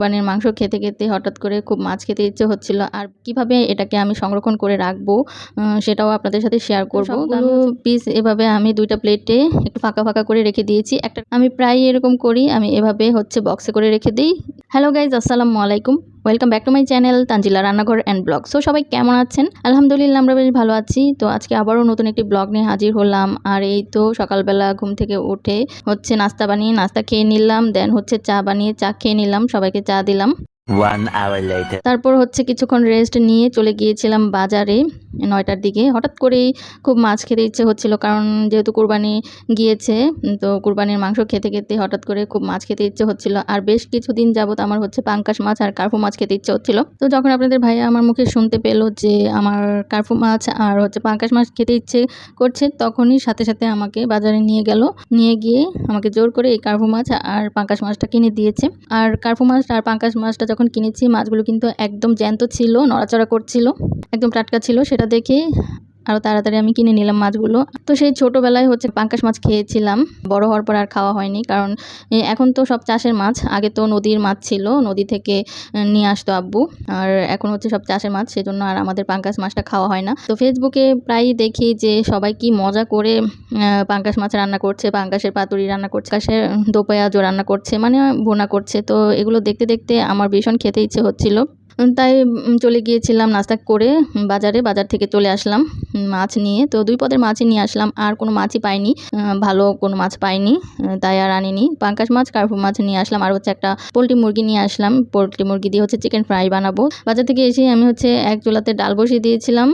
কোরবানির মাংস খেতে খেতে হঠাৎ করে খুব মাছ খেতে ইচ্ছে হচ্ছিল। আর কীভাবে এটাকে আমি সংরক্ষণ করে রাখব সেটাও আপনাদের সাথে শেয়ার করব। পিস এভাবে আমি দুইটা প্লেটে একটু ফাঁকা ফাঁকা করে রেখে দিয়েছি। একটা আমি প্রায় এরকম করি আমি এভাবে হচ্ছে বক্সে করে রেখে দিই। হ্যালো গাইজ আসসালামু আলাইকুম। Welcome back to my channel Tanzila রান্নাঘর অ্যান্ড ব্লগ সো সবাই কেমন আছেন? আলহামদুলিল্লাহ, আমরা বেশ ভালো আছি। তো আজকে আবারও নতুন একটি ব্লগ নিয়ে হাজির হলাম। আর এই তো সকালবেলা ঘুম থেকে উঠে হচ্ছে নাস্তা বানিয়ে, নাস্তা খেয়ে নিলাম দেন হচ্ছে চা বানিয়ে চা খেয়ে নিলাম। সবাইকে চা দিলাম. তারপর হচ্ছে কিছুক্ষণ রেস্ট নিয়ে চলে গিয়েছিলাম বাজারে নয়টার দিকে। হঠাৎ করেই খুব মাছ খেতে ইচ্ছে হচ্ছিল কারণ যেহেতু কুরবানি গিয়েছে, তো কুরবানির মাংস খেতে খেতে হঠাৎ করে খুব মাছ খেতে ইচ্ছে হচ্ছিল। আর বেশ কিছুদিন যাবত আমার হচ্ছে পাঙ্কাশ মাছ আর কার্ফু মাছ খেতে ইচ্ছে হচ্ছিল। তো যখন আপনাদের ভাইয়া আমার মুখে শুনতে পেল যে আমার কার্ফু মাছ আর হচ্ছে পাঙ্কাশ মাছ খেতে ইচ্ছে করছে, তখনই সাথে সাথে আমাকে বাজারে নিয়ে গেল। নিয়ে গিয়ে আমাকে জোর করে এই কার্ফু মাছ আর পাঙ্কাশ মাছটা কিনে দিয়েছে। আর কার্ফু মাছ আর পাঙ্কাশ মাছটা যখন কিনেছি মাছগুলো কিন্তু একদম জ্যান্ত ছিল নড়াচড়া করছিল একদম টাটকা ছিল সেটা দেখে আরও তাড়াতাড়ি আমি কিনে নিলাম মাছগুলো। তো সেই ছোটোবেলায় হচ্ছে পাঙ্কাশ মাছ খেয়েছিলাম। বড় হওয়ার পর আর খাওয়া হয়নি কারণ এখন তো সব চাষের মাছ। আগে তো নদীর মাছ ছিল, নদী থেকে নিয়ে আসতো আব্বু। আর এখন হচ্ছে সব চাষের মাছ, সেজন্য আর আমাদের পাঙ্কাশ মাছটা খাওয়া হয় না। তো ফেসবুকে প্রায়ই দেখি যে সবাই কি মজা করে পাঙ্কাশ মাছ রান্না করছে, পাঙ্কাশের পাতুরি রান্না করছে, পাঙ্কাশের দোপায়াজো রান্না করছে মানে ভোনা করছে। তো এগুলো দেখতে দেখতে আমার ভীষণ খেতে ইচ্ছে হচ্ছিল। তাই চলে গিয়েছিলাম নাস্তা করে বাজারে, বাজার থেকে চলে আসলাম। মাছ নিয়ে। তো দুই পদের মাছই নিয়ে আসলাম। আর কোনো মাছই পাইনি। ভালো কোনো মাছ পাইনি। তাই আর আনিনি। পাঙ্কাশ মাছ কার্পু মাছ নিয়ে আসলাম। আর হচ্ছে একটা পোলট্রি মুরগি নিয়ে আসলাম। পোলট্রি মুরগি দিয়ে হচ্ছে চিকেন ফ্রাই বানাবো। বাজার থেকে এসে আমি হচ্ছে এক চুলাতে ডাল বসিয়ে দিয়েছিলাম।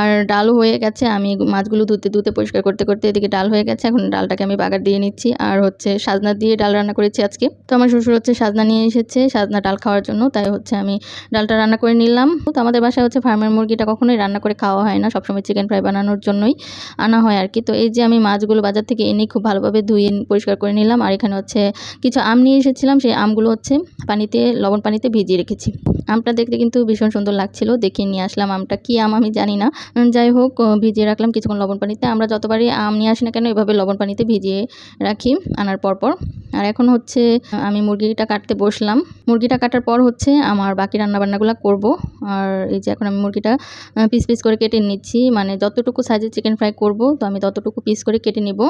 আর ডাল হয়ে গেছে। আমি মাছগুলো ধুতে ধুতে পরিষ্কার করতে করতে এদিকে ডাল হয়ে গেছে। এখন ডালটাকে আমি বাগার দিয়ে নিচ্ছি। আর হচ্ছে সাজনা দিয়ে ডাল রান্না করেছি আজকে। তো আমার শ্বশুর হচ্ছে সাজনা নিয়ে এসেছে, সাজনা ডাল খাওয়ার জন্য। তাই হচ্ছে আমি ডালটা রান্না করে নিলাম। তো আমাদের বাসায় হচ্ছে ফার্মের মুরগিটা কখনোই রান্না করে খাওয়া হয় না। সবসময় চিকেন ফ্রাই বানানোর জন্যই আনা হয় আর কি। তো এই যে আমি মাছগুলো বাজার থেকে এনে খুব ভালোভাবে ধুয়ে পরিষ্কার করে নিলাম। আর এখানে হচ্ছে কিছু আম নিয়ে এসেছিলাম। সেই আমগুলো হচ্ছে পানিতে, লবণ পানিতে ভিজিয়ে রেখেছি। আমটা দেখতে কিন্তু ভীষণ সুন্দর লাগছিল। দেখে নিয়ে আসলাম আমটা। কি আম আমি জানি না। যাই হোক ভিজিয়ে রাখলাম কিছুক্ষণ লবণ পানিতে। আমরা যতবারই আম নিয়ে আসি না কেন, এভাবে লবণ পানিতে ভিজিয়ে রাখি আনার পর পর আর এখন হচ্ছে, আমি মুরগিটা কাটতে বসলাম। মুরগিটা কাটার পর হচ্ছে, আমার বাকি রান্নাবান্নাগুলো করব। আর এই যে এখন আমি মুরগিটা পিস পিস করে কেটে নিচ্ছি। মানে যতটুকু সাইজের চিকেন ফ্রাই করব, তো আমি ততটুকু পিস করে কেটে নিব।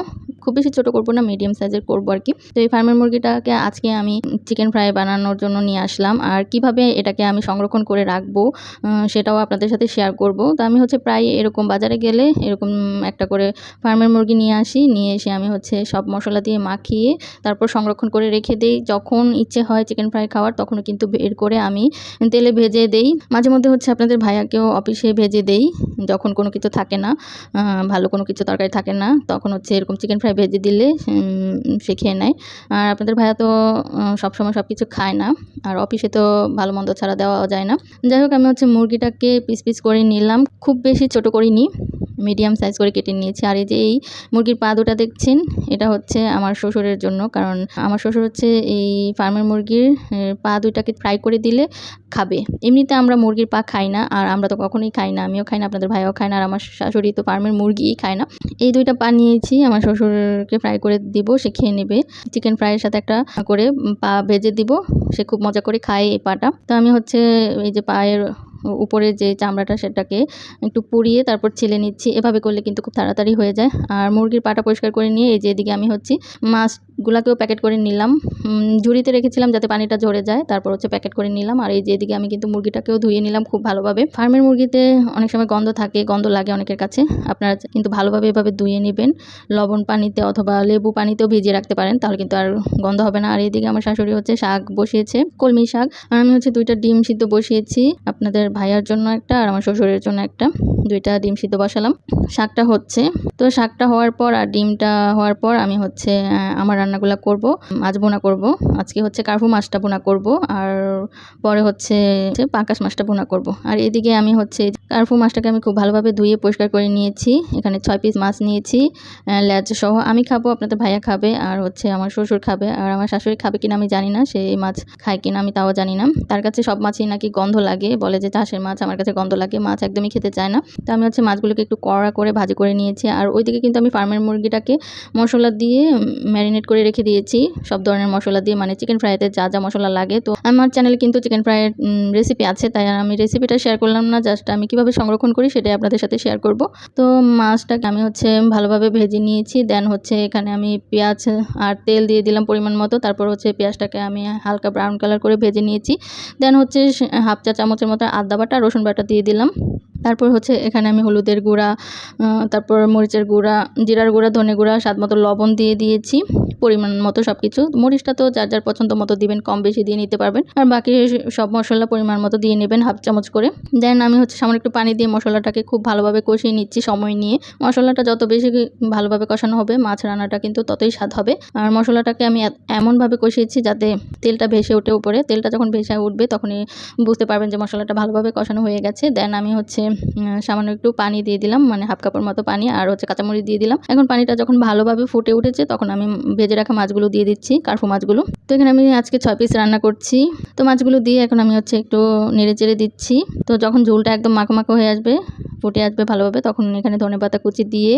খুব বেশি ছোট করব না মিডিয়াম সাইজের করব আর কি। তো এই ফার্মের মুরগিটাকে আজকে আমি চিকেন ফ্রাই বানানোর জন্য নিয়ে আসলাম। আর কীভাবে এটাকে আমি সংরক্ষণ করে রাখব সেটাও আপনাদের সাথে শেয়ার করব। তো আমি হচ্ছে প্রায় এরকম বাজারে গেলে এরকম একটা করে ফার্মের মুরগি নিয়ে আসি। নিয়ে এসে আমি হচ্ছে সব মশলা দিয়ে মাখিয়ে তারপর সংরক্ষণ করে রেখে দেই। যখন ইচ্ছে হয় চিকেন ফ্রাই খাওয়ার, তখনও কিন্তু বের করে আমি তেলে ভেজে দেই। মাঝে মধ্যে হচ্ছে আপনাদের ভাইয়াকেও অফিসে ভেজে দেই। যখন কোনো কিছু থাকে না ভালো কোনো কিছু তরকারি থাকে না, তখন হচ্ছে এরকম চিকেন ফ্রাই ভেজে দিলে সে খেয়ে নেয়। আর আপনাদের ভাইয়া তো সবসময় সব কিছু খায় না। আর অফিসে তো ভালো মন্দ ছাড়া দেওয়া যায় না। যাই হোক, আমি হচ্ছে মুরগিটাকে পিস পিস করে নিলাম। খুব বেশি ছোট করিনি মিডিয়াম সাইজ করে কেটে নিয়েছি। আর এই যে এই মুরগির পা দুটা দেখছেন, এটা হচ্ছে আমার শ্বশুরের জন্য। কারণ আমার শ্বশুর হচ্ছে এই ফার্মের মুরগির পা দুইটাকে ফ্রাই করে দিলে খাবে। এমনিতে আমরা মুরগির পা খাই না, আর আমরা তো কখনোই খাই না। আমিও খাই না, আপনাদের ভাইও খায় না, আর আমার শাশুড়ি তো ফার্মের মুরগিই খায় না। এই দুইটা পা নিয়েছি, আমার শ্বশুরকে ফ্রাই করে দিব, সে খেয়ে নেবে। চিকেন ফ্রাইয়ের সাথে একটা করে পা ভেজে দিব। সে খুব মজা করে খায় এই পাটা। তো আমি হচ্ছে এই যে পায়ের উপরে যে চামড়াটা সেটাকে একটু পুড়িয়ে তারপর ছেলে নিচ্ছি। এভাবে করলে কিন্তু খুব তাড়াতাড়ি হয়ে যায়। আর মুরগির পাটা পরিষ্কার করে নিয়ে এই যে এদিকে আমি হচ্ছে, মাছগুলাকেও প্যাকেট করে নিলাম। ঝুড়িতে রেখেছিলাম যাতে পানিটা ঝরে যায়, তারপর হচ্ছে প্যাকেট করে নিলাম। আর এই যে এদিকে আমি কিন্তু মুরগিটাকেও ধুয়ে নিলাম খুব ভালোভাবে। ফার্মের মুরগিতে অনেক সময় গন্ধ থাকে, গন্ধ লাগে অনেকের কাছে। আপনারা কিন্তু ভালোভাবে এভাবে ধুয়ে নেবেন। লবণ পানিতে অথবা লেবু পানিতেও ভিজিয়ে রাখতে পারেন, তাহলে কিন্তু আর গন্ধ হবে না। আর এদিকে আমার শাশুড়ি হচ্ছে শাক বসিয়েছে, কলমি শাক। আর আমি হচ্ছে দুইটা ডিম সিদ্ধ বসিয়েছি। আপনাদের ভাইয়ার জন্য একটা আর আমার শ্বশুরের জন্য একটা। দুইটা ডিম সিদ্ধ বসালাম। শাকটা হচ্ছে। তো শাকটা হওয়ার পর আর ডিমটা হওয়ার পর আমি হচ্ছে আমার রান্নাগুলো করব। মাছ বোনা করব। আজকে হচ্ছে কার্ফু মাছটা বোনা করব। আর পরে হচ্ছে পাঙ্কাশ মাছটা বোনা করব। আর এদিকে আমি হচ্ছে কার্ফু মাছটাকে আমি খুব ভালোভাবে ধুয়ে পরিষ্কার করে নিয়েছি। এখানে ছয় পিস মাছ নিয়েছি লেজ সহ। আমি খাব, আপনাদের ভাইয়া খাবে, আর হচ্ছে আমার শ্বশুর খাবে। আর আমার শাশুড়ি খাবে কিনা আমি জানি না, সে মাছ খায় কিনা আমি তাও জানি না। তার কাছে সব মাছই নাকি গন্ধ লাগে, বলে যে চাষের মাছ, আমার কাছে গন্ধ লাগে, মাছ একদমই খেতে চায় না। তো আমি হচ্ছে মাছগুলোকে একটু কড়া করে ভাজি করে নিয়েছি আর ওইদিকে কিন্তু আমি ফার্মের মুরগিটাকে মশলা দিয়ে ম্যারিনেট করে রেখে দিয়েছি। সব ধরনের মশলা দিয়ে মানে চিকেন ফ্রাইতে যা যা মশলা লাগে। তো আমার চ্যানেলে কিন্তু চিকেন ফ্রাইয়ের রেসিপি আছে, তাই আমি রেসিপিটা শেয়ার করলাম না জাস্ট আমি কীভাবে সংরক্ষণ করি সেটাই আপনাদের সাথে শেয়ার করব। তো মাছটাকে আমি হচ্ছে ভালোভাবে ভেজে নিয়েছি দেন হচ্ছে এখানে আমি পেঁয়াজ আর তেল দিয়ে দিলাম পরিমাণ মতো, তারপর হচ্ছে পেঁয়াজটাকে আমি হালকা ব্রাউন কালার করে ভেজে নিয়েছি। দেন হচ্ছে হাফ চা চামচের মতো আদা বাটা রসুন বাটা দিয়ে দিলাম। তারপর হচ্ছে এখানে আমি হলুদের গুঁড়া তারপর মরিচের গুঁড়া, জিরার গুঁড়া, ধনে গুঁড়া, স্বাদ মতো লবণ দিয়ে দিয়েছি। পরিমাণ মতো সব কিছু মরিচটা তো যার যার পছন্দ মতো দিবেন, কম বেশি দিয়ে নিতে পারবেন। আর বাকি সব মশলা পরিমাণ মতো দিয়ে নেবেন, হাফ চামচ করে। দেন আমি হচ্ছে সামান্য একটু পানি দিয়ে মশলাটাকে খুব ভালোভাবে কষিয়ে নিচ্ছি সময় নিয়ে। মশলাটা যত বেশি ভালোভাবে কষানো হবে, মাছ রান্নাটা কিন্তু ততই স্বাদ হবে। আর মশলাটাকে আমি এমনভাবে কষিয়েছি যাতে তেলটা ভেসে ওঠে উপরে। তেলটা যখন ভেসে উঠবে, তখনই বুঝতে পারবেন যে মশলাটা ভালোভাবে কষানো হয়ে গেছে। দেন আমি হচ্ছে সামান্য একটু পানি দিয়ে দিলাম মানে হাফ কাপের মতো পানি আর হচ্ছে কাঁচামরিচ দিয়ে দিলাম। এখন পানিটা যখন ভালোভাবে ফুটে উঠেছে, তখন আমি ভেজে রাখা মাছগুলো দিয়ে দিচ্ছি, কার্ফু মাছগুলো। তো এখানে আমি আজকে ছয় পিস রান্না করছি। তো মাছগুলো দিয়ে এখন আমি হচ্ছে একটু নেড়ে চেড়ে দিচ্ছি। তো যখন ঝোলটা একদম মাখো মাখো হয়ে আসবে, ফুটে আসবে ভালোভাবে, তখন এখানে ধনে পাতা কুচি দিয়ে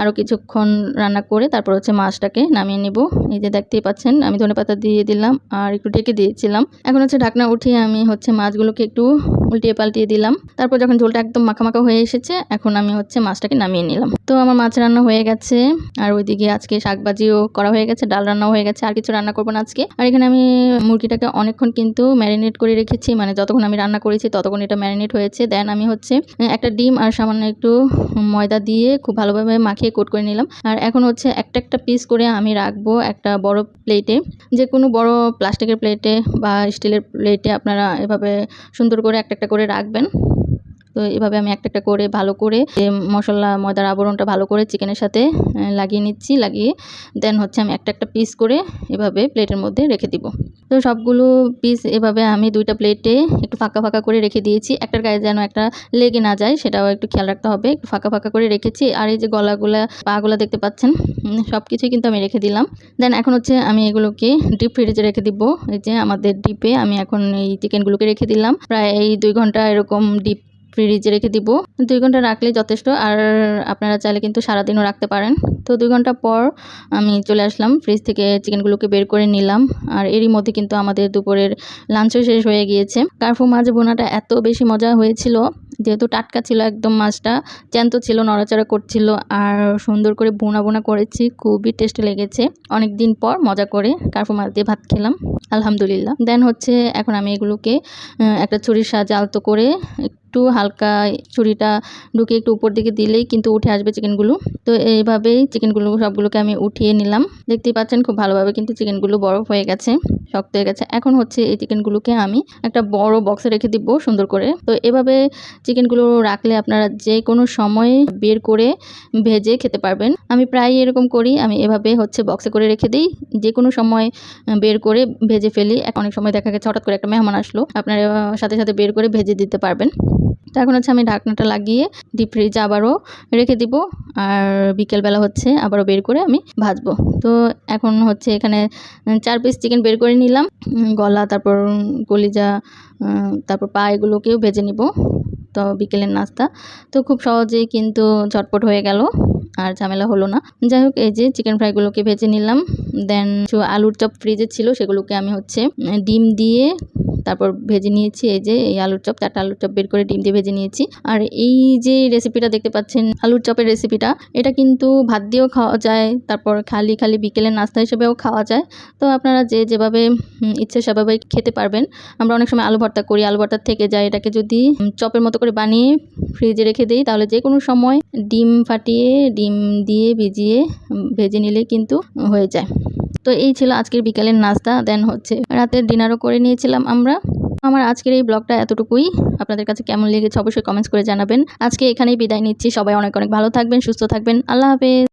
আরও কিছুক্ষণ রান্না করে তারপর হচ্ছে মাছটাকে নামিয়ে নেব। এই যে দেখতেই পাচ্ছেন, আমি ধনে পাতা দিয়ে দিলাম আর একটু ঢেকে দিয়েছিলাম। এখন হচ্ছে ঢাকনা উঠিয়ে আমি হচ্ছে মাছগুলোকে একটু উল্টিয়ে পাল্টিয়ে দিলাম। তারপর যখন ঝোলটা একদম মাখা মাখা হয়ে এসেছে, এখন আমি হচ্ছে মাছটাকে নামিয়ে নিলাম। তো আমার মাছ রান্না হয়ে গেছে, আর ওইদিকে আজকে শাকবাজিও করা হয়ে গেছে, ডাল রান্নাও হয়ে গেছে, আর কিছু রান্না করব না আজকে। আর এখানে আমি মুরগিটাকে অনেকক্ষণ কিন্তু ম্যারিনেট করে রেখেছি মানে যতক্ষণ আমি রান্না করেছি ততক্ষণ এটা ম্যারিনেট হয়েছে। দেন আমি হচ্ছে একটা ডিম আর সামান্য একটু ময়দা দিয়ে খুব ভালোভাবে মাখিয়ে কোট করে নিলাম। আর এখন হচ্ছে একটা একটা পিস করে আমি রাখব একটা বড় প্লেটে। যে কোনো বড় প্লাস্টিকের প্লেটে বা স্টিলের প্লেটে আপনারা এভাবে সুন্দর করে একটা একটা করে রাখবেন। তো এভাবে আমি একটা একটা করে ভালো করে মশলা, ময়দার আবরণটা ভালো করে চিকেনের সাথে লাগিয়ে নিচ্ছি, লাগিয়ে দেন হচ্ছে আমি একটা একটা পিস করে এভাবে প্লেটের মধ্যে রেখে দিব। তো সবগুলো পিস এভাবে আমি দুইটা প্লেটে একটু ফাঁকা ফাঁকা করে রেখে দিয়েছি। একটার গায়ে যেন একটা লেগে না যায়, সেটাও একটু খেয়াল রাখতে হবে। একটু ফাঁকা ফাঁকা করে রেখেছি। আর এই যে গলাগুলা, পাগুলা দেখতে পাচ্ছেন সব কিছুই কিন্তু আমি রেখে দিলাম। দেন এখন হচ্ছে আমি এগুলোকে ডিপ ফ্রিজে রেখে দিব। এই যে আমাদের ডিপে আমি এখন এই চিকেনগুলোকে রেখে দিলাম। প্রায় এই দুই ঘণ্টা এরকম ডিপ ফ্রিজে রেখে দিব। দুই ঘণ্টা রাখলে যথেষ্ট, আর আপনারা চাইলে কিন্তু সারাদিনও রাখতে পারেন। তো দুই ঘণ্টা পর আমি চলে আসলাম ফ্রিজ থেকে চিকেনগুলোকে বের করে নিলাম। আর এরই মধ্যে কিন্তু আমাদের দুপুরের লাঞ্চও শেষ হয়ে গিয়েছে। কারফু মাছ বোনাটা এত বেশি মজা হয়েছিল যেহেতু টাটকা ছিল একদম মাছটা চ্যান্ত ছিল, নড়াচড়া করছিল আর সুন্দর করে বোনা বোনা করেছি, খুবই টেস্টি লেগেছে। অনেক দিন পর মজা করে কার্ফু মাছ দিয়ে ভাত খেলাম, আলহামদুলিল্লাহ। দেন হচ্ছে এখন আমি এগুলোকে একটা ছুরির সাহায্যে আলতো করে একটু হালকা ছুরিটা ঢুকে একটু উপর দিকে দিলেই কিন্তু উঠে আসবে চিকেনগুলো। তো এইভাবেই চিকেনগুলো সবগুলোকে আমি উঠিয়ে নিলাম। দেখতেই পাচ্ছেন খুব ভালোভাবে কিন্তু চিকেনগুলো বরফ হয়ে গেছে, শক্ত হয়ে গেছে। এখন হচ্ছে এই চিকেনগুলোকে আমি একটা বড় বক্সে রেখে দিব সুন্দর করে। তো এভাবে চিকেনগুলো রাখলে আপনারা যে কোনো সময় বের করে ভেজে খেতে পারবেন। আমি প্রায় এরকম করি, আমি এভাবে হচ্ছে বক্সে করে রেখে দিই। যে কোনো সময় বের করে ভেজে ফেলি। অনেক সময় দেখা গেছে হঠাৎ করে একটা মেহমান আসলো, আপনারা সাথে সাথে বের করে ভেজে দিতে পারবেন। তো এখন হচ্ছে আমি ঢাকনাটা লাগিয়ে ডিপ ফ্রিজে আবারও রেখে দিব। আর বিকেলবেলা হচ্ছে আবারও বের করে আমি ভাজবো। তো এখন হচ্ছে এখানে চার পিস চিকেন বের করে নিলাম। গলা, তারপর কলিজা তারপর পা এগুলোকেও ভেজে নিব। তো বিকেলের নাস্তা। তো খুব সহজেই কিন্তু ঝটপট হয়ে গেল, আর ঝামেলা হলো না। যাই হোক, এই যে চিকেন ফ্রাইগুলোকে ভেজে নিলাম দেন আলুর চপ ফ্রিজে ছিল, সেগুলোকে আমি হচ্ছে ডিম দিয়ে তারপর ভেজে নিয়েছি এই যে এই আলুর চপ, চারটা আলুর চপ বের করে ডিম দিয়ে ভেজে নিয়েছি। আর এই যে রেসিপিটা দেখতে পাচ্ছেন, আলুর চপের রেসিপিটা এটা কিন্তু ভাত দিয়েও খাওয়া যায়, তারপর খালি খালি বিকেলের নাস্তা হিসেবেও খাওয়া যায়। তো আপনারা যে যেভাবে ইচ্ছে সেভাবে খেতে পারবেন। আমরা অনেক সময় আলু ভর্তা করি, আলু ভর্তা থেকে যায়, এটাকে যদি চপের মতো করে বানিয়ে ফ্রিজে রেখে দিই, তাহলে যে কোনো সময় ডিম ফাটিয়ে, ডিম দিয়ে ভিজিয়ে ভেজে নিলে কিন্তু হয়ে যায়। তো এই ছিল আজকের বিকালের নাস্তা দেন হচ্ছে রাতের ডিনারও করে নিয়েছিলাম আমরা। আমার আজকের এই ব্লগটা এতটুকুই। আপনাদের কাছে কেমন লেগেছে অবশ্যই কমেন্টস করে জানাবেন। আজকে এখানেই বিদায় নিচ্ছি। সবাই অনেক অনেক ভালো থাকবেন, সুস্থ থাকবেন। আল্লাহ হাফেজ।